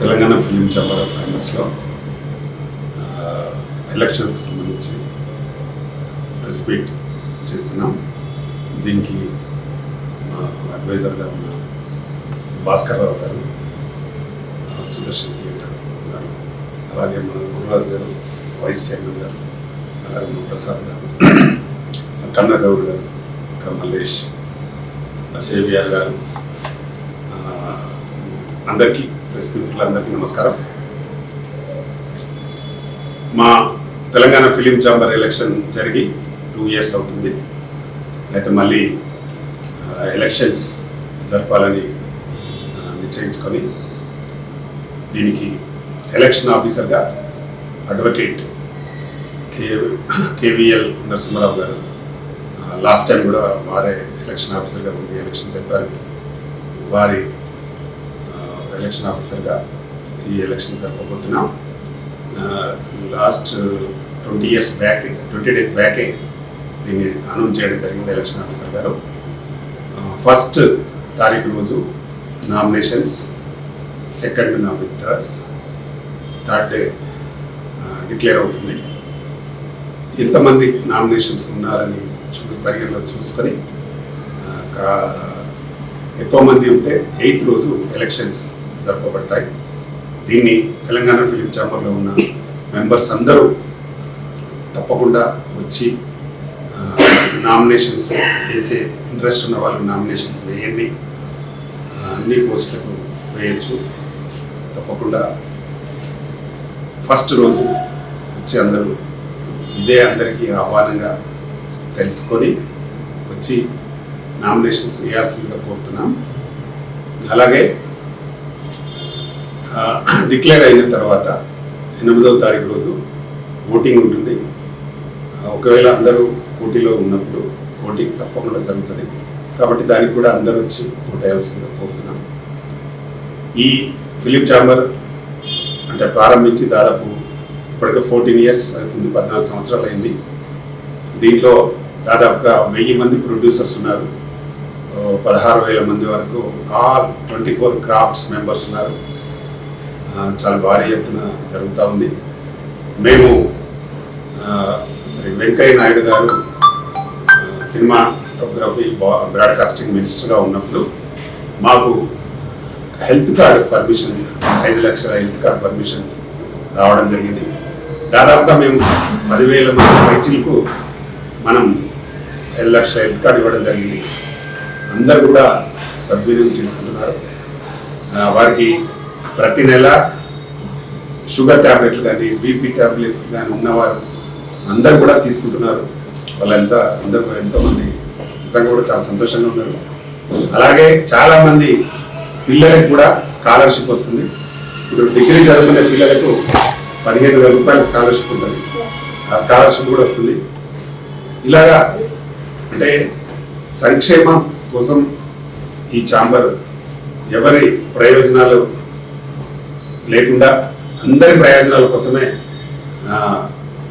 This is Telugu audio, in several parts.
తెలంగాణ ఫిలిం ఛాంబర్ ఆఫ్ కామర్స్లో ఎలక్షన్కి సంబంధించి ప్రెస్ మీట్ చేస్తున్నాం. దీనికి మాకు అడ్వైజర్గా ఉన్న భాస్కర్ రావు గారు సుదర్శన్ థియేటర్ ఉన్నారు. అలాగే మా గురురాజు గారు వైస్ చైర్మన్ గారు అలాగే మా ప్రసాద్ గారు మా కన్నా గారు ఇంకా మల్లేష్ మా జేవిఆర్ గారు అందరికీ ప్రెస్ మిత్రులందరికీ నమస్కారం. మా తెలంగాణ ఫిలిం ఛాంబర్ ఎలక్షన్ జరిగి టూ ఇయర్స్ అవుతుంది. అయితే మళ్ళీ ఎలక్షన్స్ జరపాలని నిశ్చయించుకొని దీనికి ఎలక్షన్ ఆఫీసర్గా అడ్వకేట్ కే కేవీఎల్ నరసింహారావు గారు లాస్ట్ టైం కూడా వారే ఎలక్షన్ ఆఫీసర్గా ఉంది ఎలక్షన్ జరిపారు. వారి ఎలక్షన్ ఆఫీసర్గా ఈ election జరపబోతున్నాం. Last twenty years back twenty days బ్యాకే దీన్ని అనౌన్స్ చేయడం జరిగింది ఎలక్షన్ ఆఫీసర్ గారు. ఫస్ట్ తారీఖు రోజు నామినేషన్స్ సెకండ్ నా విత్డ్రాస్ థర్డ్ డే డిక్లేర్ అవుతుంది. ఎంతమంది నామినేషన్స్ ఉన్నారని చూ పరిగణలో చూసుకొని కా- ఎక్కువ మంది ఉంటే ఎయిత్ రోజు ఎలక్షన్స్ జరపబడతాయి దీన్ని తెలంగాణ ఫిలిం ఛాంబర్లో ఉన్న మెంబర్స్ అందరూ తప్పకుండా వచ్చి నామినేషన్స్ వేసే ఇంట్రెస్ట్ ఉన్న వాళ్ళు నామినేషన్స్ వేయండి. అన్ని పోస్టులకు వేయచ్చు. తప్పకుండా ఫస్ట్ రోజు వచ్చి అందరూ ఇదే అందరికీ ఆహ్వానంగా తెలుసుకొని వచ్చి నామినేషన్స్ వేయాల్సిందిగా కోరుతున్నాం. అలాగే డిక్లేర్ అయిన తర్వాత ఎనిమిదవ తారీఖు రోజు ఓటింగ్ ఉంటుంది. ఒకవేళ అందరూ పోటీలో ఉన్నప్పుడు ఓటింగ్ తప్పకుండా జరుగుతుంది. కాబట్టి దానికి కూడా అందరూ వచ్చి ఓటేయాల్సిందిగా కోరుతున్నాం. ఈ ఫిలిప్ చాంబర్ అంటే ప్రారంభించి దాదాపు ఇప్పటికే ఫోర్టీన్ ఇయర్స్ అవుతుంది పద్నాలుగు సంవత్సరాలు అయింది. దీంట్లో దాదాపుగా వెయ్యి మంది ప్రొడ్యూసర్స్ ఉన్నారు. పదహారు వేల మంది వరకు all twenty four crafts members ఉన్నారు. చాలా భారీ ఎత్తున జరుగుతూ ఉంది. మేము శ్రీ వెంకయ్య నాయుడు గారు సినిమాటోగ్రఫీ బా- బ్రాడ్కాస్టింగ్ మినిస్టర్గా ఉన్నప్పుడు మాకు హెల్త్ కార్డు పర్మిషన్ ఐదు లక్షల హెల్త్ కార్డ్ పర్మిషన్ రావడం జరిగింది. దాదాపుగా మేము పదివేల మంది వైద్యులకు మనం ఐదు లక్షల హెల్త్ కార్డు ఇవ్వడం జరిగింది. అందరు కూడా సద్వినియోగం చేసుకుంటున్నారు. వారికి ప్రతి నెల షుగర్ ట్యాబ్లెట్లు కానీ బీపీ ట్యాబ్లెట్ కానీ ఉన్నవారు అందరు కూడా తీసుకుంటున్నారు. వాళ్ళంతా అందరూ ఎంతోమంది నిజంగా కూడా చాలా సంతోషంగా ఉన్నారు. అలాగే చాలామంది పిల్లలకు కూడా స్కాలర్షిప్ వస్తుంది. ఇప్పుడు డిగ్రీ చదువుకునే పిల్లలకు పదిహేను వేల రూపాయల స్కాలర్షిప్ ఉంటుంది. ఆ స్కాలర్షిప్ కూడా వస్తుంది. ఇలాగా అంటే సంక్షేమం కోసం ఈ ఛాంబర్ ఎవరి ప్రయోజనాలు లేకుండా అందరి ప్రయోజనాల కోసమే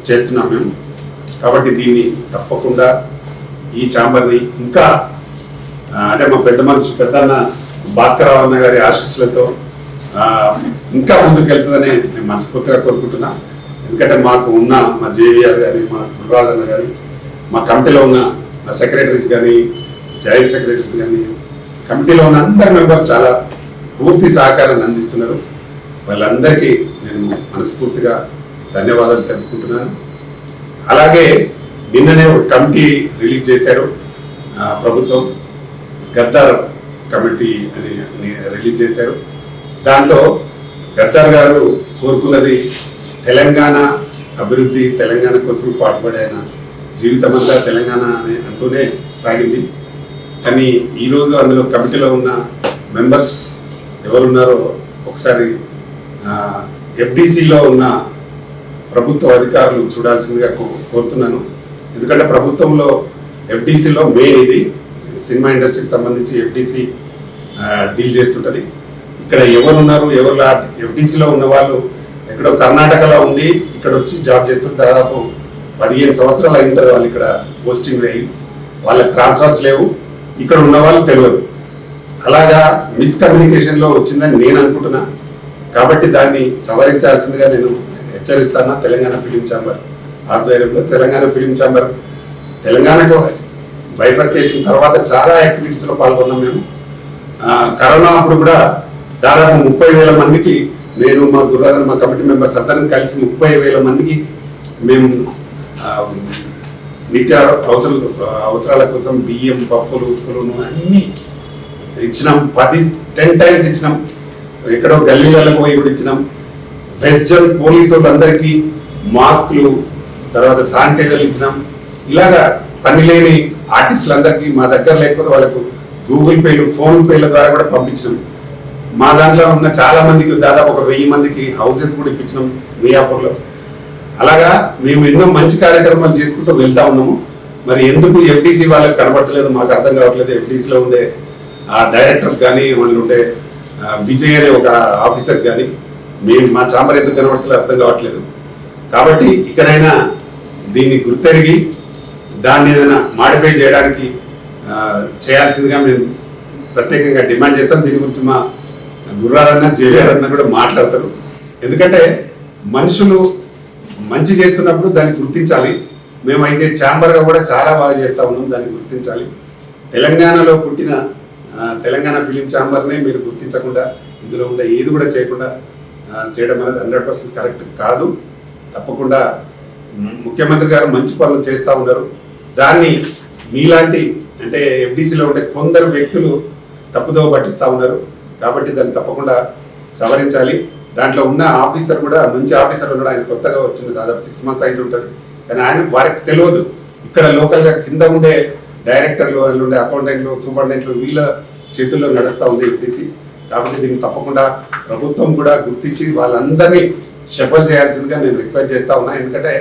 చేస్తున్నాం మేము. కాబట్టి దీన్ని తప్పకుండా ఈ ఛాంబర్ని ఇంకా అంటే మా పెద్ద మనిషి పెద్దన్న భాస్కరరావు అన్న గారి ఆశీస్సులతో ఇంకా ముందుకెళ్తుందని నేను మనస్ఫూర్తిగా కోరుకుంటున్నా. ఎందుకంటే మాకు ఉన్న మా జేవిఆర్ కానీ మా గురురాజ్ అన్న కానీ మా కమిటీలో ఉన్న మా సెక్రటరీస్ కానీ జాయింట్ సెక్రటరీస్ కానీ కమిటీలో ఉన్న అందరి మెంబర్ చాలా పూర్తి సహకారాన్ని అందిస్తున్నారు. వాళ్ళందరికీ నేను మనస్ఫూర్తిగా ధన్యవాదాలు తెలుపుకుంటున్నాను. అలాగే నిన్ననే ఒక కమిటీ రిలీజ్ చేశారు. ప్రభుత్వం గద్దార్ కమిటీ అని రిలీజ్ చేశారు. దాంట్లో గద్దార్ గారు కోరుకున్నది తెలంగాణ అభివృద్ధి తెలంగాణ కోసం పాటుపడే ఆయన జీవితం అంతా తెలంగాణ అని అంటూనే సాగింది. కానీ ఈరోజు అందులో కమిటీలో ఉన్న మెంబర్స్ ఎవరున్నారో ఒకసారి ఎఫ్డిసిలో ఉన్న ప్రభుత్వ అధికారులు చూడాల్సిందిగా కో- కోరుతున్నాను. ఎందుకంటే ప్రభుత్వంలో ఎఫ్డిసిలో మెయిన్ ఇది. సినిమా ఇండస్ట్రీకి సంబంధించి ఎఫ్డిసి డీల్ చేస్తుంటుంది. ఇక్కడ ఎవరు ఉన్నారు ఎవరు ఎఫ్డిసిలో ఉన్న వాళ్ళు ఎక్కడో కర్ణాటకలో ఉండి ఇక్కడ వచ్చి జాబ్ చేస్తుంటే దాదాపు పదిహేను సంవత్సరాలు అయి ఉంటుంది వాళ్ళు ఇక్కడ పోస్టింగ్ వేయి. వాళ్ళకి ట్రాన్స్ఫర్స్ లేవు. ఇక్కడ ఉన్న వాళ్ళు తెలియదు. అలాగా మిస్కమ్యూనికేషన్లో వచ్చిందని నేను అనుకుంటున్నా. కాబట్టి దాన్ని సవరించాల్సిందిగా నేను హెచ్చరిస్తాను తెలంగాణ ఫిలిం ఛాంబర్ ఆధ్వర్యంలో. తెలంగాణ ఫిలిం ఛాంబర్ తెలంగాణకు బైఫర్కేషన్ తర్వాత చాలా యాక్టివిటీస్లో పాల్గొన్నాం మేము. కరోనా అప్పుడు కూడా దాదాపు ముప్పై వేల మందికి నేను మా గురువాదన మా కమిటీ మెంబర్స్ అందరం కలిసి ముప్పై వేల మందికి మేము నిత్య అవసర అవసరాల కోసం బియ్యం పప్పులు ఉప్పులు అన్నీ ఇచ్చినాం. పది టెన్ టైమ్స్ ఇచ్చినాం. ఎక్కడో గల్లీలలో పోయి కూడా ఇచ్చినాం. వెస్టర్న్ పోలీసు వాళ్ళందరికీ మాస్కులు తర్వాత శానిటైజర్లు ఇచ్చినాం. ఇలాగా పని లేని ఆర్టిస్టులందరికీ మా దగ్గర లేకపోతే వాళ్ళకు గూగుల్ పేలు ఫోన్ పేల ద్వారా కూడా పంపించినాం. మా దాంట్లో ఉన్న చాలా మందికి దాదాపు ఒక వెయ్యి మందికి హౌసెస్ కూడా ఇప్పించినాం మియాపూర్లో. అలాగా మేము ఎన్నో మంచి కార్యక్రమాలు చేసుకుంటూ వెళ్తా ఉన్నాము. మరి ఎందుకు ఎఫ్డీసీ వాళ్ళకి కనబడతలేదు మాకు అర్థం కావట్లేదు ఎఫ్డీసీలో ఉండే ఆ డైరెక్టర్స్ కానీ వాళ్ళు ఉండే విజయ్ అనే ఒక ఆఫీసర్ కానీ మేము మా చాంబర్ ఎందుకు కనబడతలేదు అర్థం కావట్లేదు. కాబట్టి ఇక్కడైనా దీన్ని గుర్తెరిగి దాన్ని ఏదైనా మాడిఫై చేయడానికి చేయాల్సిందిగా మేము ప్రత్యేకంగా డిమాండ్ చేస్తాం. దీని గురించి మా గుర్రాలన్న జేవిఆర్ అన్న కూడా మాట్లాడతారు. ఎందుకంటే మనుషులు మంచి చేస్తున్నప్పుడు దాన్ని గుర్తించాలి. మేము అయితే ఛాంబర్గా కూడా చాలా బాగా చేస్తా ఉన్నాం దాన్ని గుర్తించాలి. తెలంగాణలో పుట్టిన తెలంగాణ ఫిలిం ఛాంబర్నే మీరు గుర్తించకుండా ఇందులో ఉండే ఏది కూడా చేయకుండా చేయడం అనేది హండ్రెడ్ పర్సెంట్ కరెక్ట్ కాదు. తప్పకుండా ముఖ్యమంత్రి గారు మంచి పనులు చేస్తూ ఉన్నారు. దాన్ని మీలాంటి అంటే ఎఫ్డీసీలో ఉండే కొందరు వ్యక్తులు తప్పుదోవ పట్టిస్తూ ఉన్నారు. కాబట్టి దాన్ని తప్పకుండా సవరించాలి. దాంట్లో ఉన్న ఆఫీసర్ కూడా మంచి ఆఫీసర్ ఉన్నాడు. ఆయన కొత్తగా వచ్చింది దాదాపు సిక్స్ మంత్స్ అయింది ఉంటుంది. కానీ ఆయన వారికి తెలియదు. ఇక్కడ లోకల్గా కింద ఉండే డైరెక్టర్లు వాళ్ళు ఉండే అకౌంటెంట్లు సూపరింటెండెంట్లు వీళ్ళ చేతుల్లో నడుస్తూ ఉంది ఎఫ్డీసీ. కాబట్టి దీన్ని తప్పకుండా ప్రభుత్వం కూడా గుర్తించి వాళ్ళందరినీ షఫల్ చేయాల్సిందిగా నేను రిక్వెస్ట్ చేస్తా ఉన్నా. ఎందుకంటే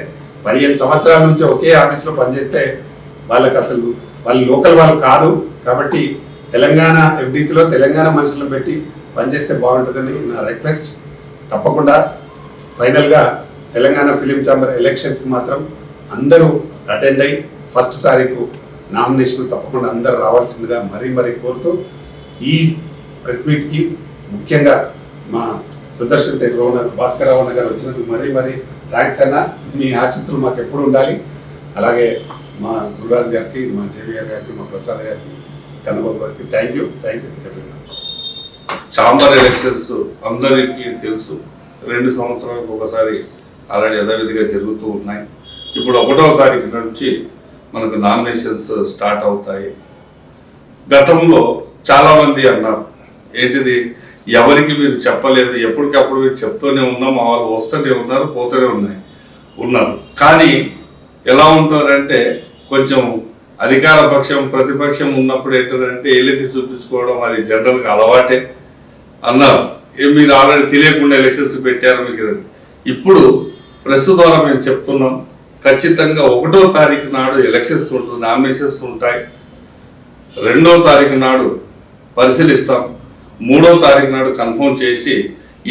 పదిహేను సంవత్సరాల నుంచి ఒకే ఆఫీస్లో పనిచేస్తే వాళ్ళకి అసలు వాళ్ళు లోకల్ వాళ్ళు కాదు. కాబట్టి తెలంగాణ ఎఫ్డీసీలో తెలంగాణ మనుషులను పెట్టి పనిచేస్తే బాగుంటుందని నా రిక్వెస్ట్. తప్పకుండా ఫైనల్గా తెలంగాణ ఫిలిం ఛాంబర్ ఎలక్షన్స్కి మాత్రం అందరూ అటెండ్ అయ్యి ఫస్ట్ తారీఖు నామినేషన్ తప్పకుండా అందరు రావాల్సిందిగా మరీ మరీ కోరుతూ ఈ ప్రెస్ మీట్కి ముఖ్యంగా మా సుదర్శన్ దగ్గర భాస్కర్ రావు గారు వచ్చినందుకు మరీ మరీ థ్యాంక్స్ అన్న. మీ ఆశీస్సులు మాకు ఎప్పుడు ఉండాలి. అలాగే మా గురురాజ్ గారికి మా జేవిఆర్ గారికి మా ప్రసాద్ గారికి కన్నబాబు గారికి thank you thank you chamber elections అందరికీ తెలుసు. రెండు సంవత్సరాలకు ఒకసారి ఆల్రెడీ యథావిధిగా జరుగుతూ ఉన్నాయి. ఇప్పుడు ఒకటవ తారీఖు నుంచి మనకు నామినేషన్స్ స్టార్ట్ అవుతాయి. గతంలో చాలామంది అన్నారు ఏంటిది? ఎవరికి మీరు చెప్పలేదు? ఎప్పటికప్పుడు మీరు చెప్తూనే ఉన్నాం మా వాళ్ళు వస్తూనే ఉన్నారు పోతూనే ఉన్నాయి ఉన్నారు. కానీ ఎలా ఉంటారంటే కొంచెం అధికార పక్షం ప్రతిపక్షం ఉన్నప్పుడు ఏంటంటే ఎల్లెత్తి చూపించుకోవడం అది జనరల్గా అలవాటే అన్నారు. ఏ మీరు ఆల్రెడీ తెలియకుండా ఎలక్షన్స్ పెట్టారు మీకు. ఇప్పుడు ప్రెస్ ద్వారా మేము చెప్తున్నాం ఖచ్చితంగా ఒకటో తారీఖు నాడు ఎలక్షన్స్ ఉంటుంది నామినేషన్స్ ఉంటాయి. రెండో తారీఖు నాడు పరిశీలిస్తాం. మూడో తారీఖు నాడు కన్ఫర్మ్ చేసి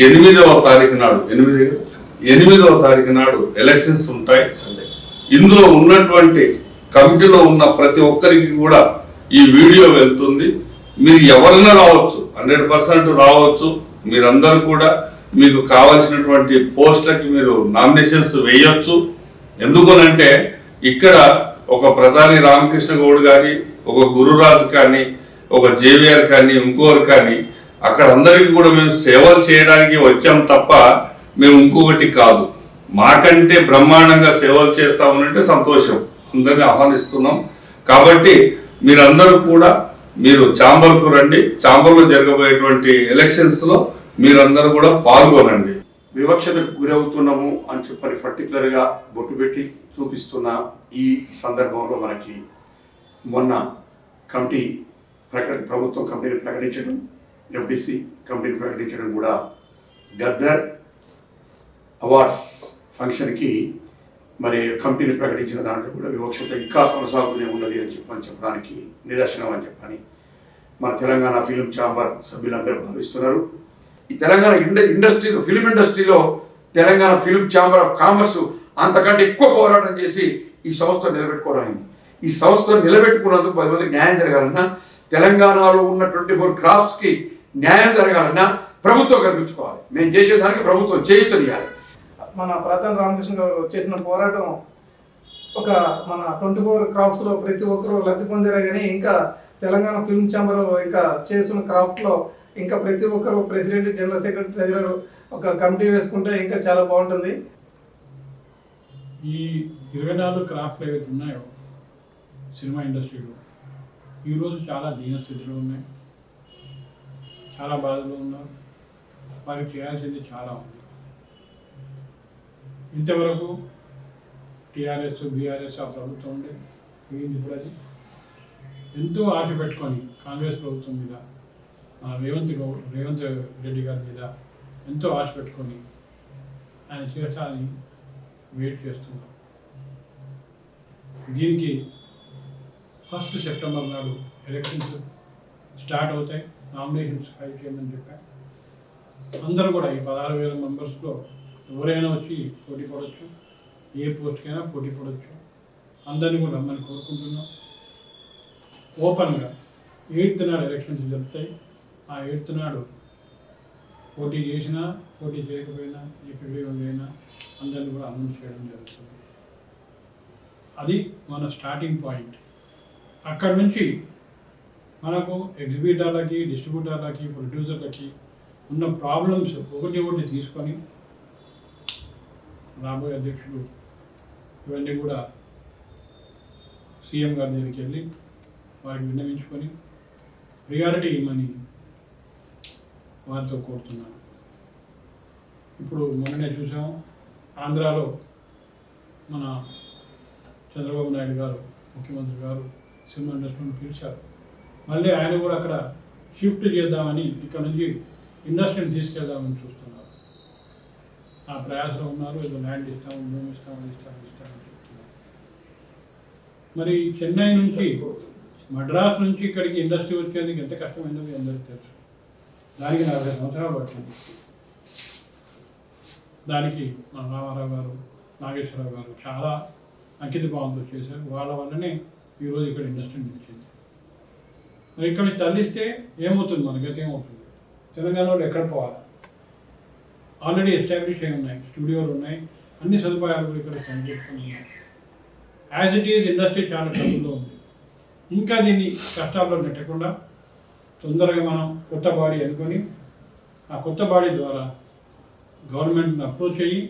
ఎనిమిదవ తారీఖు నాడు ఎనిమిది ఎనిమిదవ తారీఖు నాడు ఎలక్షన్స్ ఉంటాయి. సండే ఇందులో ఉన్నటువంటి కమిటీలో ఉన్న ప్రతి ఒక్కరికి కూడా ఈ వీడియో వెళ్తుంది. మీరు ఎవరైనా రావచ్చు హండ్రెడ్ పర్సెంట్ రావచ్చు. మీరందరూ కూడా మీకు కావాల్సినటువంటి పోస్టులకి మీరు నామినేషన్స్ వేయొచ్చు. ఎందుకనంటే ఇక్కడ ఒక ప్రధాని రామకృష్ణ గౌడ్ కానీ ఒక గురురాజు కానీ ఒక జేవిఆర్ కానీ ఇంకోరు కానీ అక్కడ అందరికీ కూడా మేము సేవలు చేయడానికి వచ్చాం తప్ప మేము ఇంకొకటి కాదు. మాకంటే బ్రహ్మాండంగా సేవలు చేస్తామనంటే సంతోషం. అందరిని ఆహ్వానిస్తున్నాం. కాబట్టి మీరందరూ కూడా మీరు ఛాంబర్కు రండి. ఛాంబర్లో జరగబోయేటువంటి ఎలక్షన్స్లో మీరందరూ కూడా పాల్గొనండి. వివక్షతకు గురవుతున్నాము అని చెప్పని పర్టికులర్గా బొట్టు పెట్టి చూపిస్తున్న ఈ సందర్భంలో మనకి మొన్న కమిటీ ప్రకట ప్రభుత్వం కమిటీని ప్రకటించడం ఎఫ్డిసి కమిటీని ప్రకటించడం కూడా గద్దర్ అవార్డ్స్ ఫంక్షన్కి మరి కమిటీని ప్రకటించిన దాంట్లో కూడా వివక్షత ఇంకా కొనసాగుతూనే ఉన్నది అని చెప్పని చెప్పడానికి నిదర్శనం అని చెప్పని మన తెలంగాణ ఫిలిం ఛాంబర్ సభ్యులందరూ భావిస్తున్నారు. ఈ తెలంగాణ ఇండ ఇండస్ట్రీలో ఫిలిం ఇండస్ట్రీలో Telangana film chamber of commerce అంతకంటే ఎక్కువ పోరాటం చేసి ఈ సంస్థ నిలబెట్టుకోవడానికి ఈ సంస్థ నిలబెట్టుకున్నందుకు పది మందికి న్యాయం జరగాలన్నా తెలంగాణలో ఉన్న ట్వంటీ ఫోర్ క్రాఫ్ట్స్కి న్యాయం జరగాలన్నా ప్రభుత్వం కల్పించుకోవాలి. మేము చేసేదానికి ప్రభుత్వం చేయుతనియాలి. మన ప్రధాని రామకృష్ణ గారు చేసిన పోరాటం ఒక మన ట్వంటీ ఫోర్ క్రాఫ్ట్స్లో ప్రతి ఒక్కరూ లబ్ధి పొందారే కానీ ఇంకా తెలంగాణ ఫిల్మ్ ఛాంబర్లో ఇంకా చేసిన క్రాఫ్ట్లో ఇంకా ప్రతి ఒక్కరు ప్రెసిడెంట్ జనరల్ సెక్రటరీ ట్రెజరర్ ఒక కమిటీ వేసుకుంటే ఇంకా చాలా బాగుంటుంది. ఈ ఇరవై నాలుగు క్రాఫ్ట్లు ఏవైతే ఉన్నాయో సినిమా ఇండస్ట్రీలో ఈరోజు చాలా దీనస్థితిలో ఉన్నాయి. చాలా బాధలో ఉన్నారు వారికి చేయాల్సింది చాలా ఉంది. ఇంతవరకు టీఆర్ఎస్ బీఆర్ఎస్ ఆ ప్రభుత్వం ఉండే పోయింది ఇప్పుడు అది? ఎంతో ఆశ పెట్టుకొని కాంగ్రెస్ ప్రభుత్వం మీద రేవంత్ గౌ రేవంత్ రెడ్డి గారి మీద ఎంతో ఆశ పెట్టుకొని ఆయన చేస్తానని వెయిట్ చేస్తున్నాం. దీనికి ఫస్ట్ సెప్టెంబర్ నాడు ఎలక్షన్స్ స్టార్ట్ అవుతాయి. నామినేషన్స్ ఫైల్ చేయమని చెప్పాను అందరూ కూడా ఈ పదహారు వేల మెంబర్స్లో ఎవరైనా వచ్చి పోటీ పడవచ్చు ఏ పోస్ట్కైనా పోటీ పడవచ్చు అందరినీ కూడా రమ్మని కోరుకుంటున్నాం. ఓపెన్గా ఎయిత్ నాడు ఎలక్షన్స్ జరుగుతాయి ఆ ఎయిత్ నాడు పోటీ చేసినా పోటీ చేయకపోయినా ఎక్కడికి లేనా అందరిని కూడా అనౌన్స్ చేయడం జరుగుతుంది. అది మన స్టార్టింగ్ పాయింట్ అక్కడి నుంచి మనకు ఎగ్జిబిటర్లకి డిస్ట్రిబ్యూటర్లకి ప్రొడ్యూసర్లకి ఉన్న ప్రాబ్లమ్స్ ఒకటి ఒకటి తీసుకొని రాబోయే అధ్యక్షుడు ఇవన్నీ కూడా సీఎం గారి దగ్గరికి వెళ్ళి వారికి విన్నవించుకొని ప్రియారిటీ మనీ వారితో కోరుతున్నాను. ఇప్పుడు మొన్ననే చూసాము ఆంధ్రాలో మన చంద్రబాబు నాయుడు గారు ముఖ్యమంత్రి గారు సినిమా ఇండస్ట్రీని పిలిచారు. మళ్ళీ ఆయన కూడా అక్కడ షిఫ్ట్ చేద్దామని ఇక్కడ నుంచి ఇండస్ట్రీని తీసుకెళ్దామని చూస్తున్నారు. ఆ ప్రయాసలో ఉన్నారు ఏదో ల్యాండ్ ఇస్తాము భూమి ఇస్తాము ఇస్తాము ఇస్తామని చెప్తున్నారు. మరి చెన్నై నుంచి మద్రాస్ నుంచి ఇక్కడికి ఇండస్ట్రీ వచ్చేందుకు ఎంత కష్టమైందో మీ అందరికీ తెలుసు. దానికి నలభై సంవత్సరాలు పట్టింది. దానికి మన రామారావు గారు నాగేశ్వరరావు గారు చాలా అంకిత భావంతో చేశారు. వాళ్ళ వల్లనే ఈరోజు ఇక్కడ ఇండస్ట్రీ నిలిచింది. మరి ఇక్కడ తరలిస్తే ఏమవుతుంది? గతి ఏమవుతుంది? తెలంగాణలో ఎక్కడ పోవాలి? ఆల్రెడీ ఎస్టాబ్లిష్ అయి ఉన్నాయి? స్టూడియోలు ఉన్నాయి. అన్ని సదుపాయాలు కూడా ఇక్కడ పనిచేస్తున్నాయి. యాజ్ ఇట్ ఈజ్ ఇండస్ట్రీ చాలా డబ్బుల్లో ఉంది. ఇంకా దీన్ని కష్టాల్లో నెట్టకుండా తొందరగా మనం కొత్త బాడీ అనుకొని ఆ కొత్త బాడీ ద్వారా గవర్నమెంట్ని అప్రోచ్ అయ్యి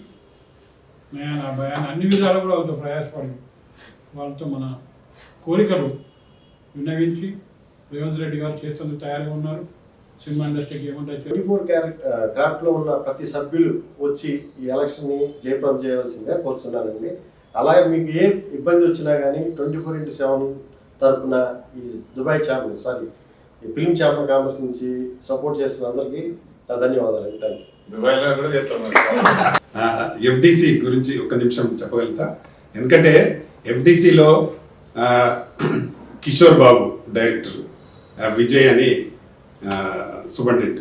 నేను ఆ భయాన్ని అన్ని విధాలు కూడా వాళ్ళతో ప్రయాసపడి వాళ్ళతో మన కోరికలు విన్నవించి రేవంత్ రెడ్డి గారు చేస్తుంది తయారుగా ఉన్నారు. సినిమా ఇండస్ట్రీకి ఏమంటే ట్వంటీ ఫోర్ క్యారెట్ క్రాఫ్ట్లో ఉన్న ప్రతి సభ్యులు వచ్చి ఈ ఎలక్షన్ని జయప్రదం చేయవలసిందిగా కోరుతున్నానండి అలాగే మీకు ఏ ఇబ్బంది వచ్చినా కానీ ట్వంటీ ఫోర్ ఇంటూ సెవెన్ తరపున ఈ దుబాయ్ ఛానల్ సారీ ఈ ఫిల్మ్ ఛాంబర్ కామర్స్ నుంచి సపోర్ట్ చేస్తున్న అందరికీ నా ధన్యవాదాలు. థ్యాంక్ యూ దుబాయ్లో కూడా చేస్తాం ఎఫ్డిసి గురించి ఒక నిమిషం చెప్పగలుగుతా? ఎందుకంటే ఎఫ్డిసిలో కిషోర్ బాబు డైరెక్టర్ ఆ, విజయ్ అని సూపరింటెండెంట్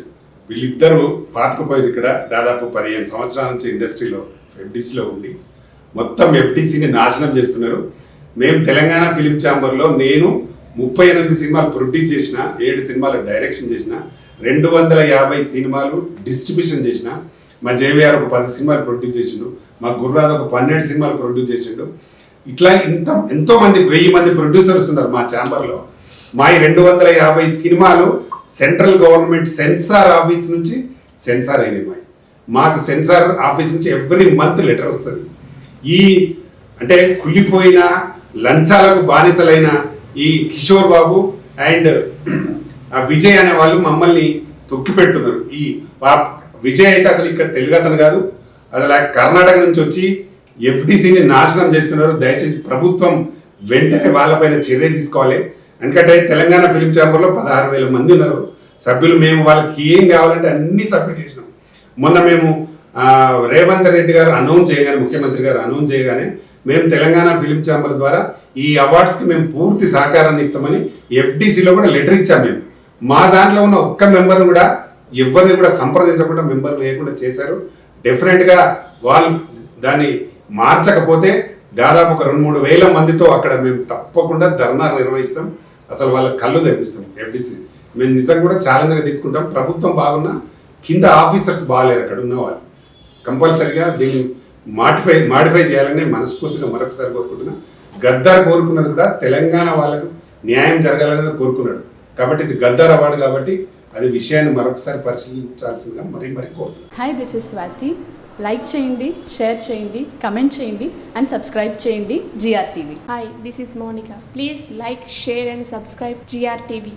వీళ్ళిద్దరూ పాతుకుపోయింది ఇక్కడ దాదాపు పదిహేను సంవత్సరాల నుంచి ఇండస్ట్రీలో ఎఫ్డిసిలో ఉండి మొత్తం ఎఫ్డిసిని నాశనం చేస్తున్నారు. మేము తెలంగాణ ఫిలిం ఛాంబర్లో నేను ముప్పై ఎనిమిది సినిమాలు ప్రొడ్యూస్ చేసిన ఏడు సినిమాలు డైరెక్షన్ చేసిన రెండు వందల యాభై సినిమాలు డిస్ట్రిబ్యూషన్ చేసిన మా జేవిఆర్ ఒక పది సినిమాలు ప్రొడ్యూస్ చేసిండు మా గుర్రాజ్ ఒక పన్నెండు సినిమాలు ప్రొడ్యూస్ చేసిండు. ఇట్లా ఇంత ఎంతో మంది వెయ్యి మంది ప్రొడ్యూసర్స్ ఉన్నారు మా ఛాంబర్లో. మా ఈ రెండు వందల యాభై సినిమాలు సెంట్రల్ గవర్నమెంట్ సెన్సార్ ఆఫీస్ నుంచి సెన్సార్ అయినాయి మాకు సెన్సార్ ఆఫీస్ నుంచి ఎవ్రీ మంత్ లెటర్ వస్తుంది. ఈ అంటే కుళ్ళిపోయిన లంచాలకు బానిసలైన ఈ కిషోర్ బాబు అండ్ ఆ విజయ్ అనే వాళ్ళు మమ్మల్ని తొక్కి పెడుతున్నారు. ఈ విజయ్ అయితే అసలు ఇక్కడ తెలుగు అతను కాదు. అసలు కర్ణాటక నుంచి వచ్చి ఎఫ్డిసిని నాశనం చేస్తున్నారు. దయచేసి ప్రభుత్వం వెంటనే వాళ్ళపైన చర్య తీసుకోవాలి. ఎందుకంటే తెలంగాణ ఫిలిం ఛాంబర్లో పదహారు వేల మంది ఉన్నారు. సభ్యులు మేము వాళ్ళకి ఏం కావాలంటే అన్ని సబ్మిట్ చేసినాం. మొన్న మేము రేవంత్ రెడ్డి గారు అనౌన్స్ చేయగానే ముఖ్యమంత్రి గారు అనౌన్స్ చేయగానే మేము తెలంగాణ ఫిలిం ఛాంబర్ ద్వారా ఈ అవార్డ్స్కి మేము పూర్తి సహకారాన్ని ఇస్తామని ఎఫ్డీసీలో కూడా లెటర్ ఇచ్చాం మేము. మా దాంట్లో ఉన్న ఒక్క మెంబర్ని కూడా ఎవరిని కూడా సంప్రదించకుండా మెంబర్ లేకుండా చేశారు. డెఫినెట్గా వాళ్ళు దాన్ని మార్చకపోతే దాదాపు ఒక రెండు మూడు వేల మందితో అక్కడ మేము తప్పకుండా ధర్నా నిర్వహిస్తాం. అసలు వాళ్ళ కళ్ళు తెప్పిస్తాం ఎఫ్డీసీ మేము నిజంగా కూడా ఛాలెంజ్గా తీసుకుంటాం. ప్రభుత్వం బాగున్నా కింద ఆఫీసర్స్ బాగాలేరు అక్కడ ఉన్న వాళ్ళు కంపల్సరిగా దీన్ని మాడిఫై మాడిఫై చేయాలని మనస్ఫూర్తిగా మరొకసారి కోరుకుంటున్నాను గద్దార్ కోరుకున్నది కూడా తెలంగాణ వాళ్ళకు న్యాయం జరగాలనేది కోరుకున్నాడు కాబట్టి ఇది గద్దార్ అవార్డు కాబట్టి అది విషయాన్ని మరొకసారి పరిశీలించాల్సిందిగా మరీ మరీ కోరుతున్నాను hi this is Swathi like చేయండి షేర్ చేయండి కమెంట్ చేయండి అండ్ సబ్స్క్రైబ్ చేయండి GR TV Hi, this is Monica. Please like, share, and subscribe GRTV.